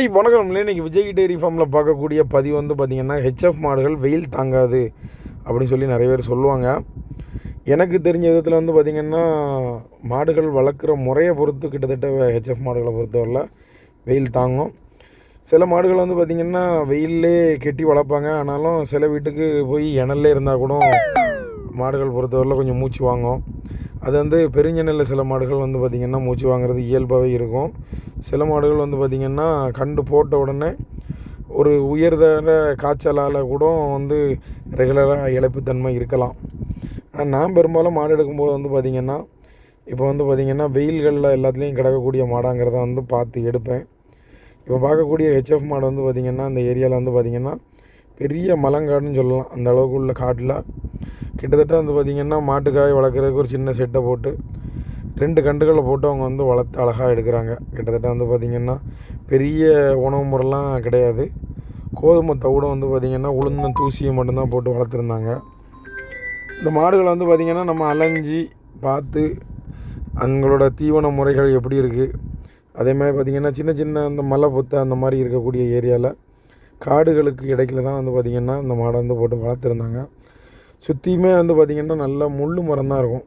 ஐய் வணக்கம் இன்னைக்கு விஜய் டெய்ரி ஃபார்மில் பார்க்கக்கூடிய பதிவு வந்து பார்த்திங்கன்னா ஹெச்எஃப் மாடுகள் வெயில் தாங்காது அப்படின்னு சொல்லி நிறைய பேர் சொல்லுவாங்க. எனக்கு தெரிஞ்ச விதத்தில் வந்து பார்த்திங்கன்னா மாடுகள் வளர்க்குற முறையை பொறுத்து கிட்டத்தட்ட ஹெச்எஃப் மாடுகளை பொறுத்தவரையில் வெயில் தாங்கும். சில மாடுகள் வந்து பார்த்திங்கன்னா வெயிலே கெட்டி வளர்ப்பாங்க. ஆனாலும் சில வீட்டுக்கு போய் இணல்லே இருந்தால் கூட மாடுகள் பொறுத்தவரையில் கொஞ்சம் மூச்சு வாங்கும். அது வந்து பெருஞ்சென்னையில் சில மாடுகள் வந்து பார்த்திங்கன்னா மூச்சு வாங்குறது இயல்பாகவே இருக்கும். சில மாடுகள் வந்து பார்த்திங்கன்னா கண்டு போட்ட உடனே ஒரு உயர்தர காய்ச்சலால் கூட வந்து ரெகுலராக இழப்புத்தன்மை இருக்கலாம். ஆனால் நான் பெரும்பாலும் மாடு எடுக்கும்போது வந்து பார்த்திங்கன்னா இப்போ வந்து பார்த்திங்கன்னா வெயில்களில் எல்லாத்துலேயும் கிடக்கக்கூடிய மாடாங்கிறத வந்து பார்த்து எடுப்பேன். இப்போ பார்க்கக்கூடிய ஹெச்எஃப் மாடு வந்து பார்த்திங்கன்னா அந்த ஏரியாவில் வந்து பார்த்திங்கன்னா பெரிய மலங்காடுன்னு சொல்லலாம். அந்த அளவுக்கு உள்ள காட்டில் கிட்டத்தட்ட வந்து பார்த்திங்கன்னா மாட்டுக்காய் வளர்க்குறதுக்கு ஒரு சின்ன செட்டை போட்டு ரெண்டு கண்டுகளை போட்டு அவங்க வந்து வளர்த்து அழகாக எடுக்கிறாங்க. கிட்டத்தட்ட வந்து பார்த்திங்கன்னா பெரிய உணவு முறைலாம் கிடையாது. கோதுமை தவிட வந்து பார்த்திங்கன்னா உளுந்தம் தூசியை மட்டும்தான் போட்டு வளர்த்துருந்தாங்க. இந்த மாடுகளை வந்து பார்த்திங்கன்னா நம்ம அலைஞ்சி பார்த்து அவங்களோட தீவன முறைகள் எப்படி இருக்குது அதே மாதிரி பார்த்திங்கன்னா சின்ன சின்ன அந்த மலை புத்தை அந்த மாதிரி இருக்கக்கூடிய ஏரியாவில் காடுகளுக்கு இடையில தான் வந்து பார்த்திங்கன்னா இந்த மாடை வந்து போட்டு வளர்த்துருந்தாங்க. சுற்றியுமே வந்து பார்த்திங்கன்னா நல்லா முள் மரம் தான் இருக்கும்.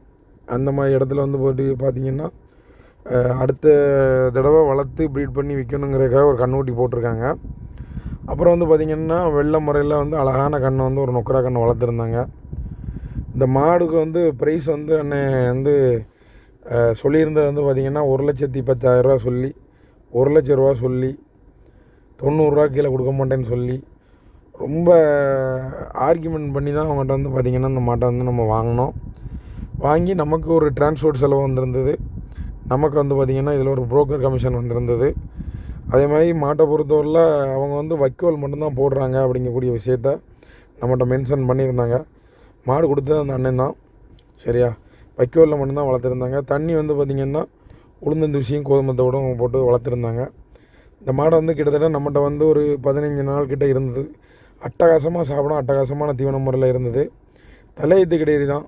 அந்த மாதிரி இடத்துல வந்து போட்டு பார்த்திங்கன்னா அடுத்த தடவை வளர்த்து ப்ரீட் பண்ணி விற்கணுங்கிறதுக்காக ஒரு கண்ணுக்குட்டி போட்டிருக்காங்க. அப்புறம் வந்து பார்த்திங்கன்னா வெள்ளை முறையில் வந்து அழகான கண்ணை வந்து ஒரு நொக்கரா கண்ணை வளர்த்துருந்தாங்க. இந்த மாடுக்கு வந்து ப்ரைஸ் வந்து அன்னை வந்து சொல்லியிருந்தது வந்து பார்த்திங்கன்னா ஒரு லட்சத்தி பத்தாயிரரூவா சொல்லி ஒரு லட்ச ரூபா சொல்லி தொண்ணூறுரூவா கீழே கொடுக்க மாட்டேன்னு சொல்லி ரொம்ப ஆர்கியூமெண்ட் பண்ணி தான் அவங்ககிட்ட வந்து பார்த்திங்கன்னா அந்த மாட்டை வந்து நம்ம வாங்கினோம். வாங்கி நமக்கு ஒரு டிரான்ஸ்போர்ட் செலவு வந்திருந்தது. நமக்கு வந்து பார்த்திங்கன்னா இதில் ஒரு புரோக்கர் கமிஷன் வந்திருந்தது. அதே மாதிரி மாட்டை பொறுத்தவரையில் அவங்க வந்து வைக்கோல் மட்டும்தான் போடுறாங்க அப்படிங்கக்கூடிய விஷயத்த நம்மகிட்ட மென்ஷன் பண்ணியிருந்தாங்க. மாடு கொடுத்தது அந்த அண்ணன் தான். சரியா? வைக்கோலில் மட்டும்தான் வளர்த்துருந்தாங்க. தண்ணி வந்து பார்த்திங்கன்னா உளுந்தந்தூசியும் கோதுமத்தோடும் போட்டு வளர்த்துருந்தாங்க. இந்த மாடை வந்து கிட்டத்தட்ட நம்மகிட்ட வந்து ஒரு பதினஞ்சு நாள் கிட்டே இருந்தது. அட்டகாசமாக சாப்பிடும் அட்டகாசமான தீவன முறையில் இருந்தது. தலையத்து கிடையாது தான்.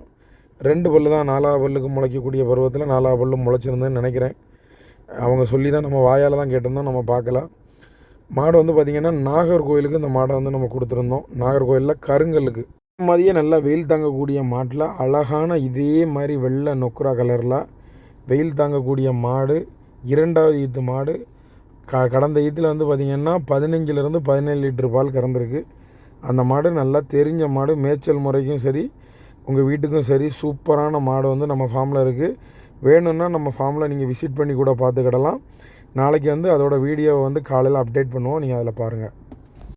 ரெண்டு பல்லு தான் நாலாவது பல்லுக்கு முளைக்கக்கூடிய பருவத்தில் நாலாவது பல்லு முளைச்சிருந்தேன்னு நினைக்கிறேன். அவங்க சொல்லி தான் நம்ம வாயால் தான் கேட்டிருந்தோம் நம்ம பார்க்கல. மாடு வந்து பார்த்திங்கன்னா நாகர்கோயிலுக்கு இந்த மாடை வந்து நம்ம கொடுத்துருந்தோம். நாகர்கோயிலில் கருங்கல்லுக்கு. மாதிரியே நல்லா வெயில் தாங்கக்கூடிய மாட்டில் அழகான இதே மாதிரி வெள்ளை நொக்குரா கலரில் வெயில் தாங்கக்கூடிய மாடு இரண்டாவது ஈத்து மாடு. க கடந்த ஈத்தில் வந்து பார்த்திங்கன்னா பதினஞ்சுலேருந்து பதினேழு லிட்டர் பால் கறந்துருக்கு. அந்த மாடு நல்லா தெரிஞ்ச மாடு மேய்ச்சல் முறைக்கும் சரி உங்கள் வீட்டுக்கும் சரி சூப்பரான மாடு வந்து நம்ம ஃபார்மில் இருக்குது வேணும்னா நம்ம ஃபார்மில் நீங்கள் விசிட் பண்ணி கூட பார்த்துக்கிடலாம். நாளைக்கு வந்து அதோட வீடியோவை வந்து காலையில் அப்டேட் பண்ணுவோம். நீங்கள் அதில் பாருங்கள்